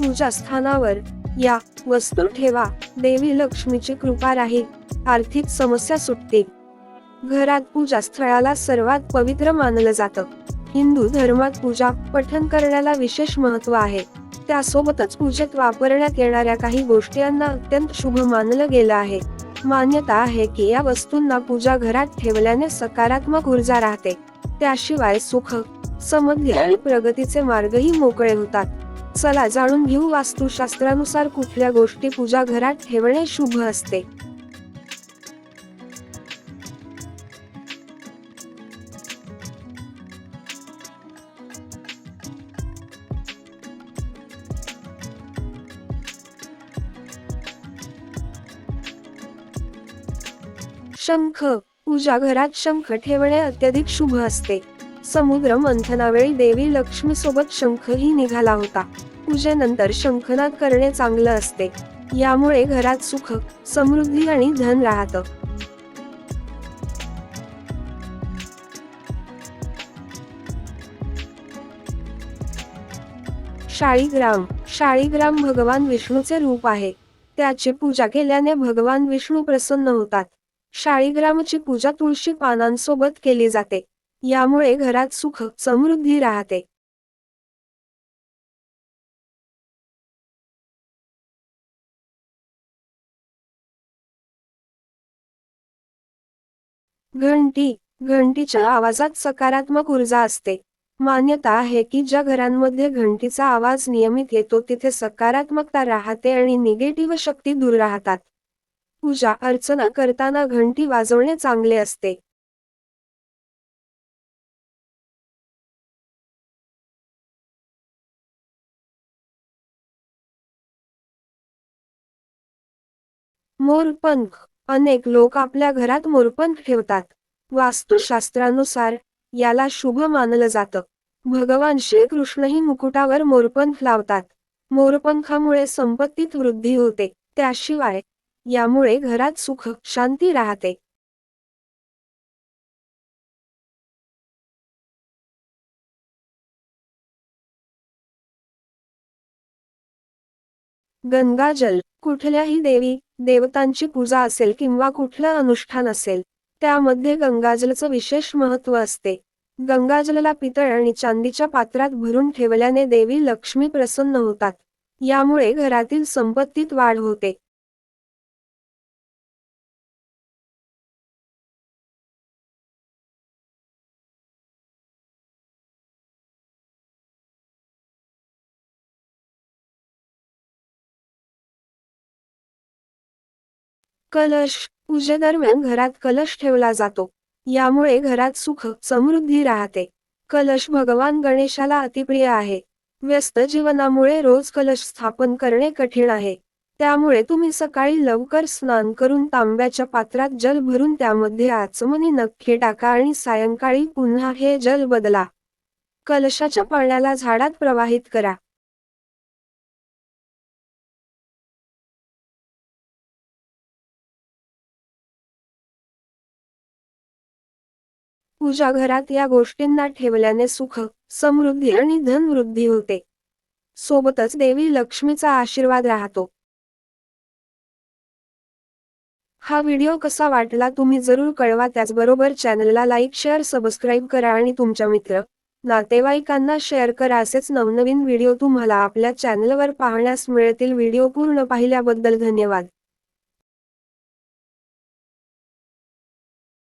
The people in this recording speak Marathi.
पूजा स्थानावर या वस्तू ठेवा. देवी लक्ष्मीची कृपा राहील. आर्थिक समस्या सुटतील घरात पूजा स्थळाला सर्वात पवित्र मानलं जातं. हिंदू धर्मात पूजा पठण करण्याला विशेष महत्त्व आहे. त्यासोबतच पूजेत वापरण्यात येणाऱ्या काही गोष्टी यांना अत्यंत शुभ मानलं गेलं आहे. मान्यता आहे की या वस्तूंना पूजा घरात ठेवल्याने सकारात्मक ऊर्जा राहते. त्याशिवाय सुख समृद्धी आणि प्रगतीचे मार्गही मोकळे होतात. चला जाणून घेऊ वास्तुशास्त्रानुसार कुठल्या गोष्टी पूजा घरात ठेवणे शुभ असते. शंख पूजा घरात शंख ठेवणे अत्यधिक शुभ असते. समुद्र मंथनावेळी देवी लक्ष्मी सोबत शंखही निघाला होता. पूजेनंतर शंखनाद करणे चांगलं असते. यामुळे घरात सुख समृद्धी आणि धन राहतं. शाळीग्राम. शाळीग्राम भगवान विष्णूचे रूप आहे. त्याची पूजा केल्याने भगवान विष्णू प्रसन्न होतात. शाळीग्रामची पूजा तुळशी पानांसोबत केली जाते. यामुळे घरात सुख समृद्धी राहते. घंटी घंटीच्या आवाजात सकारात्मक ऊर्जा असते. मान्यता आहे की ज्या घरांमध्ये घंटीचा आवाज नियमित येतो तिथे सकारात्मकता राहते आणि निगेटिव्ह शक्ती दूर राहतात. पूजा अर्चना करताना घंटी वाजवणे चांगले असते. मोरपंख. अनेक लोक आपल्या घरात मोरपंख ठेवतात. वास्तुशास्त्रानुसार याला शुभ मानलं जातं. भगवान श्रीकृष्णही मुकुटावर मोरपंख लावतात. मोरपंखामुळे संपत्तीत वृद्धी होते. त्याशिवाय यामुळे घरात सुख शांती राहते. गंगाजल. कुठल्याही देवी देवतांची पूजा असेल किंवा कुठलं अनुष्ठान असेल त्यामध्ये गंगाजलचं विशेष महत्त्व असते. गंगाजलला पितळ आणि चांदीच्या पात्रात भरून ठेवल्याने देवी लक्ष्मी प्रसन्न होतात. यामुळे घरातील संपत्तीत वाढ होते. कलश पूजेदरम्यान घरात कलश ठेवला जातो. यामुळे घरात सुख समृद्धी राहते. कलश भगवान गणेशाला अतिप्रिय आहे. व्यस्त जीवनामुळे रोज कलश स्थापन करणे कठीण आहे. त्यामुळे तुम्ही सकाळी लवकर स्नान करून तांब्याच्या पात्रात जल भरून त्यामध्ये आचमनी नक्की टाका आणि सायंकाळी पुन्हा हे जल बदला. कलशाच्या पाण्याला झाडात प्रवाहित करा. पूजा घरात या गोष्टींना ठेवल्याने सुख समृद्धी आणि धनवृद्धी होते. सोबतच देवी लक्ष्मीचा आशीर्वाद राहतो. हा व्हिडिओ कसा वाटला तुम्ही जरूर कळवा. त्याचबरोबर चॅनलला लाईक शेअर सबस्क्राईब करा आणि तुमच्या मित्र नातेवाईकांना शेअर करा. असेच नवनवीन व्हिडिओ तुम्हाला आपल्या चॅनलवर पाहण्यास मिळतील. व्हिडिओ पूर्ण पाहिल्याबद्दल धन्यवाद.